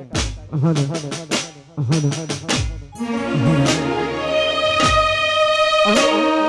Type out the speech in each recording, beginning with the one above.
હને બે કાળી હને હે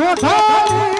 Sotale!